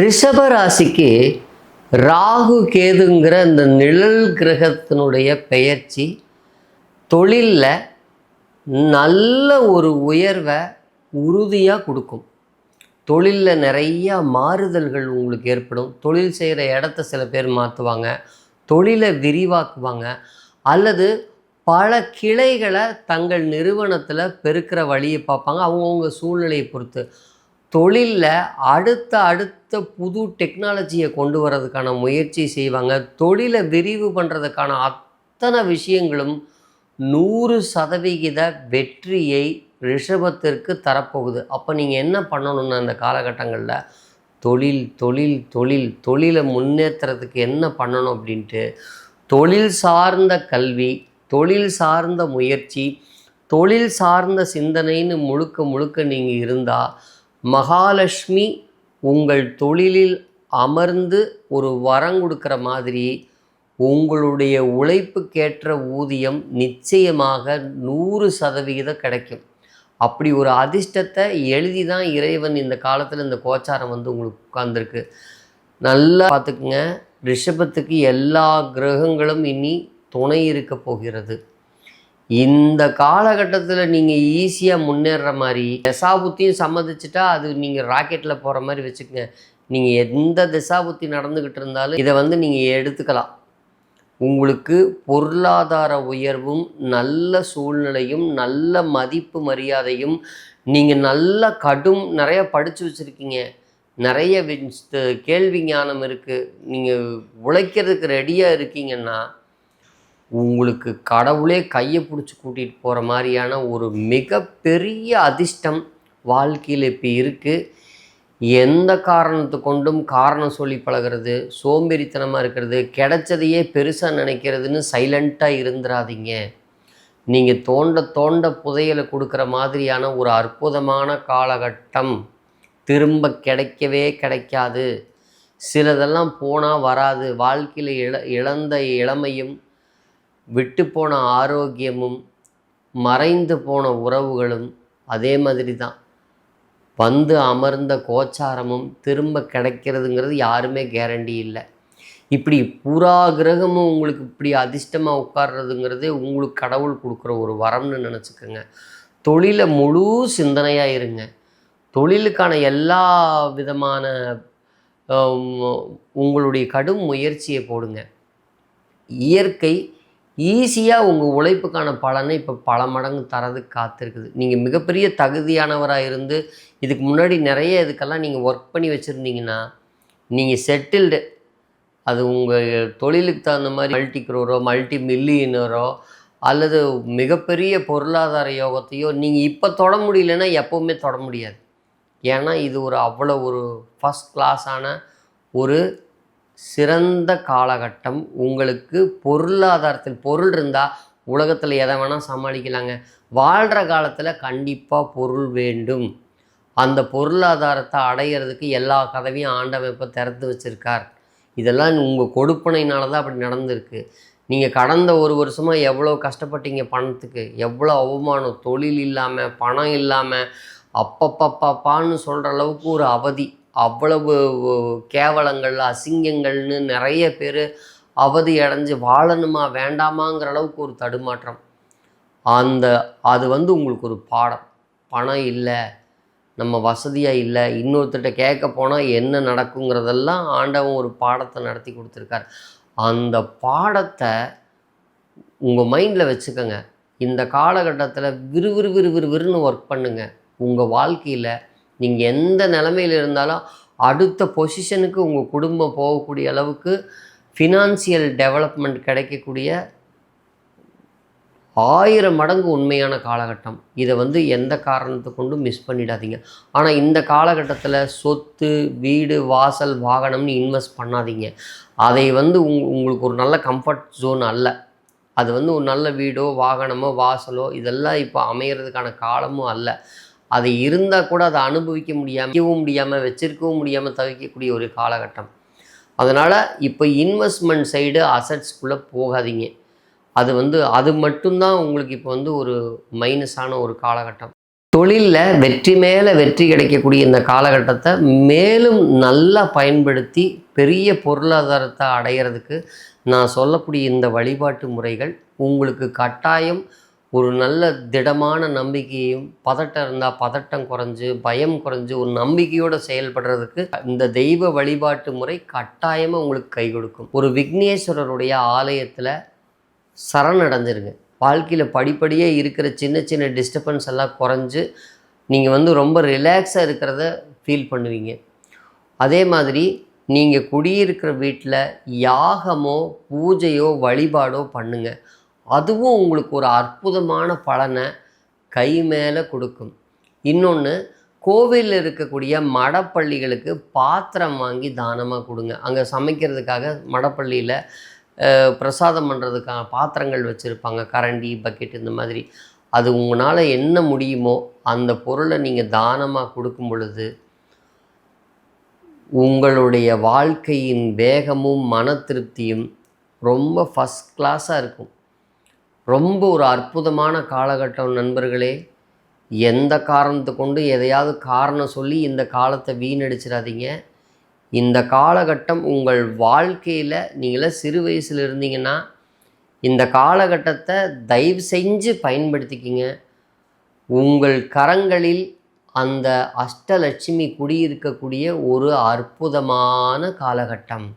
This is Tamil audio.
ரிஷப ராசிக்கு ராகு கேதுங்கிற இந்த நிழல் கிரகத்தினுடைய பெயர்ச்சி தொழிலில் நல்ல ஒரு உயர்வை உறுதியாக கொடுக்கும். தொழிலில் நிறையா மாறுதல்கள் உங்களுக்கு ஏற்படும். தொழில் செய்கிற இடத்த சில பேர் மாற்றுவாங்க தொழிலை விரிவாக்குவாங்க அல்லது பல கிளைகளை தங்கள் நிறுவனத்தில் பெருக்கிற வழியை பார்ப்பாங்க. அவங்கவுங்க சூழ்நிலையை பொறுத்து. தொழிலில் அடுத்த அடுத்த புது டெக்னாலஜியை கொண்டு வரதுக்கான முயற்சி செய்வாங்க. தொழிலை விரிவு பண்ணுறதுக்கான அத்தனை விஷயங்களும் நூறு சதவிகித வெற்றியை ரிஷபத்திற்கு தரப்போகுது. அப்போ நீங்கள் என்ன பண்ணணும்னு அந்த காலகட்டங்களில்? தொழில் தொழில் தொழில் தொழிலை முன்னேற்றுறதுக்கு என்ன பண்ணணும் அப்படின்ட்டு தொழில் சார்ந்த கல்வி தொழில் சார்ந்த முயற்சி தொழில் சார்ந்த சிந்தனைன்னு முழுக்க முழுக்க நீங்கள் இருந்தால் மகாலட்சுமி உங்கள் தொழிலில் அமர்ந்து ஒரு வரம் கொடுக்குற மாதிரி உங்களுடைய உழைப்புக்கேற்ற ஊதியம் நிச்சயமாக நூறு சதவிகிதம் கிடைக்கும். அப்படி ஒரு அதிர்ஷ்டத்தை எழுதி தான் இறைவன் இந்த காலத்தில் இந்த கோச்சாரம் வந்து உங்களுக்கு உட்கார்ந்துருக்கு. நல்லா பார்த்துக்குங்க. ரிஷபத்துக்கு எல்லா கிரகங்களும் இனி துணை இருக்க போகிறது. இந்த காலகட்டத்தில் நீங்கள் ஈஸியாக முன்னேறுற மாதிரி தசாபுத்தியும் சம்மதிச்சுட்டா அது நீங்கள் ராக்கெட்டில் போகிற மாதிரி வச்சுக்கோங்க. நீங்கள் எந்த திசாபுத்தி நடந்துக்கிட்டு இருந்தாலும் இதை வந்து நீங்கள் எடுத்துக்கலாம். உங்களுக்கு பொருளாதார உயர்வும் நல்ல சூழ்நிலையும் நல்ல மதிப்பு மரியாதையும் நீங்கள் நல்ல கடும் நிறைய படித்து வச்சுருக்கீங்க. நிறைய கேள்வி ஞானம் இருக்குது நீங்கள் உழைக்கிறதுக்கு ரெடியாக இருக்கீங்கன்னா உங்களுக்கு கடவுளே கையை பிடிச்சி கூட்டிகிட்டு போகிற மாதிரியான ஒரு மிகப்பெரிய அதிர்ஷ்டம் வாழ்க்கையில் இப்போ இருக்குது எந்த காரணத்து கொண்டும் காரணம் சொல்லி பழகிறது சோம்பேறித்தனமாக இருக்கிறது கிடைச்சதையே பெருசாக நினைக்கிறதுன்னு சைலண்ட்டாக இருந்துடாதீங்க நீங்கள் தோண்ட தோண்ட புதையலை கொடுக்குற மாதிரியான ஒரு அற்புதமான காலகட்டம் திரும்ப கிடைக்கவே கிடைக்காது. சிலதெல்லாம் போனால் வராது. வாழ்க்கையில் இழ இழந்த இளமையும் விட்டு போன ஆரோக்கியமும் மறைந்து போன உறவுகளும் அதே மாதிரி தான். வந்து அமர்ந்த கோச்சாரமும் திரும்ப கிடைக்கிறதுங்கிறது யாருமே கேரண்டி இல்லை. இப்படி பூரா கிரகமும் உங்களுக்கு இப்படி அதிர்ஷ்டமாக உட்கார்றதுங்கிறதே உங்களுக்கு கடவுள் கொடுக்குற ஒரு வரம்னு நினச்சிக்கோங்க. தொழிலை முழு சிந்தனையாக இருங்க. தொழிலுக்கான எல்லா விதமான உங்களுடைய கடும் முயற்சியை போடுங்க. இயற்கை ஈஸியாக உங்கள் உழைப்புக்கான பலனை இப்போ பல மடங்கு தரது காத்திருக்குது. நீங்கள் மிகப்பெரிய தகுதியானவராக இருந்து இதுக்கு முன்னாடி நிறைய இதுக்கெல்லாம் நீங்கள் ஒர்க் பண்ணி வச்சுருந்தீங்கன்னா நீங்கள் செட்டில்டு அது உங்கள் தொழிலுக்கு தகுந்த மாதிரி மல்டி க்ரோரோ மல்டி மில்லியனரோ அல்லது மிகப்பெரிய பொருளாதார யோகத்தையோ நீங்கள் இப்போ தொட முடியலன்னா எப்போவுமே தொட முடியாது. ஏன்னா இது ஒரு அவ்வளோ ஒரு ஃபஸ்ட் கிளாஸான ஒரு சிறந்த காலகட்டம். உங்களுக்கு பொருளாதாரத்தில் பொருள் இருந்தால் உலகத்தில் எதை வேணால் சமாளிக்கலாங்க. வாழ்கிற காலத்தில் கண்டிப்பாக பொருள் வேண்டும். அந்த பொருளாதாரத்தை அடையிறதுக்கு எல்லா கதவையும் ஆண்டவன் இப்போ திறந்து வச்சுருக்கார். இதெல்லாம் உங்கள் கொடுப்பனையினால தான் அப்படி நடந்திருக்கு. நீங்கள் கடந்த ஒரு வருஷமாக எவ்வளோ கஷ்டப்பட்டீங்க பணத்துக்கு? எவ்வளோ அவமானம்? தொழில் இல்லாமல் பணம் இல்லாமல் அப்பப்பப்பான்னு சொல்கிற அளவுக்கு ஒரு அவதி. அவ்வளவு கேவலங்கள் அசிங்கங்கள்னு நிறைய பேர் அவதி அடைஞ்சு வாழணுமா வேண்டாமாங்கிற அளவுக்கு ஒரு தடுமாற்றம். அந்த அது வந்து உங்களுக்கு ஒரு பாடம். பணம் இல்லை நம்ம வசதியாக இல்லை இன்னொருத்தர்கிட்ட கேட்க போனால் என்ன நடக்குங்கிறதெல்லாம் ஆண்டவன் ஒரு பாடத்தை நடத்தி கொடுத்துருக்காரு. அந்த பாடத்தை உங்கள் மைண்டில் வச்சுக்கோங்க. இந்த காலகட்டத்தில் விறுவிறு விறுவிறுவிறுன்னு ஒர்க் பண்ணுங்கள் உங்கள் வாழ்க்கையில் நீங்கள் எந்த நிலமையில் இருந்தாலும் அடுத்த பொசிஷனுக்கு உங்கள் குடும்பம் போகக்கூடிய அளவுக்கு ஃபினான்சியல் டெவலப்மெண்ட் கிடைக்கக்கூடிய ஆயிரம் மடங்கு உண்மையான காலகட்டம். இதை வந்து எந்த காரணத்தை கொண்டும் மிஸ் பண்ணிடாதீங்க. ஆனால் இந்த காலகட்டத்தில் சொத்து வீடு வாசல் வாகனம்னு இன்வெஸ்ட் பண்ணாதீங்க. அதை வந்து உங் உங்களுக்கு ஒரு நல்ல கம்ஃபர்ட் ஜோன் அல்ல. அது வந்து ஒரு நல்ல வீடோ வாகனமோ வாசலோ இதெல்லாம் இப்போ அமையிறதுக்கான காலமும் அல்ல. அது இருந்தால் கூட அதை அனுபவிக்க முடியாமல் முடியாமல் வச்சிருக்கவும் முடியாமல் தவிக்கக்கூடிய ஒரு காலகட்டம். அதனால் இப்போ இன்வெஸ்ட்மெண்ட் சைடு அசட்ஸ்குள்ளே போகாதீங்க. அது வந்து அது மட்டும்தான் உங்களுக்கு இப்போ வந்து ஒரு மைனஸான ஒரு காலகட்டம். தொழிலில் வெற்றி மேலே வெற்றி கிடைக்கக்கூடிய இந்த காலகட்டத்தை மேலும் நல்லா பயன்படுத்தி பெரிய பொருளாதாரத்தை அடையிறதுக்கு நான் சொல்லக்கூடிய இந்த வழிபாட்டு முறைகள் உங்களுக்கு கட்டாயம் ஒரு நல்ல திடமான நம்பிக்கையும் பதட்டம் இருந்தால் பதட்டம் குறைஞ்சு பயம் குறைஞ்சு ஒரு நம்பிக்கையோடு செயல்படுறதுக்கு இந்த தெய்வ வழிபாட்டு முறை கட்டாயமாக உங்களுக்கு கை கொடுக்கும். ஒரு விக்னேஸ்வரருடைய ஆலயத்தில் சரணடைஞ்சிருங்க. வாழ்க்கையில் படிப்படியே இருக்கிற சின்ன சின்ன டிஸ்டர்பன்ஸ் எல்லாம் குறைஞ்சு நீங்கள் வந்து ரொம்ப ரிலாக்ஸாக இருக்கிறத ஃபீல் பண்ணுவீங்க. அதே மாதிரி நீங்கள் குடியிருக்கிற வீட்டில் யாகமோ பூஜையோ வழிபாடோ பண்ணுங்கள் அதுவும் உங்களுக்கு ஒரு அற்புதமான பலனை கை மேலே கொடுக்கும். இன்னொன்று கோவிலில் இருக்கக்கூடிய மடப்பள்ளிகளுக்கு பாத்திரம் வாங்கி தானமாக கொடுங்க. அங்கே சமைக்கிறதுக்காக மடப்பள்ளியில் பிரசாதம் பண்ணுறதுக்கான பாத்திரங்கள் வச்சுருப்பாங்க. கரண்டி பக்கெட் இந்த மாதிரி. அது உங்களால் என்ன முடியுமோ அந்த பொருளை நீங்கள் தானமாக கொடுக்கும் பொழுது உங்களுடைய வாழ்க்கையின் வேகமும் மன திருப்தியும் ரொம்ப ஃபஸ்ட் கிளாஸாக இருக்கும். ரொம்ப ஒரு அற்புதமான காலகட்டம் நண்பர்களே. எந்த காரணத்தை கொண்டு எதையாவது காரணம் சொல்லி இந்த காலத்தை வீணடிச்சிடாதீங்க. இந்த காலகட்டம் உங்கள் வாழ்க்கையில் நீங்களே சிறு வயசில் இருந்தீங்கன்னா இந்த காலகட்டத்தை தயவு செஞ்சு பயன்படுத்திக்கிங்க. உங்கள் கரங்களில் அந்த அஷ்டலட்சுமி குடியிருக்கக்கூடிய ஒரு அற்புதமான காலகட்டம்.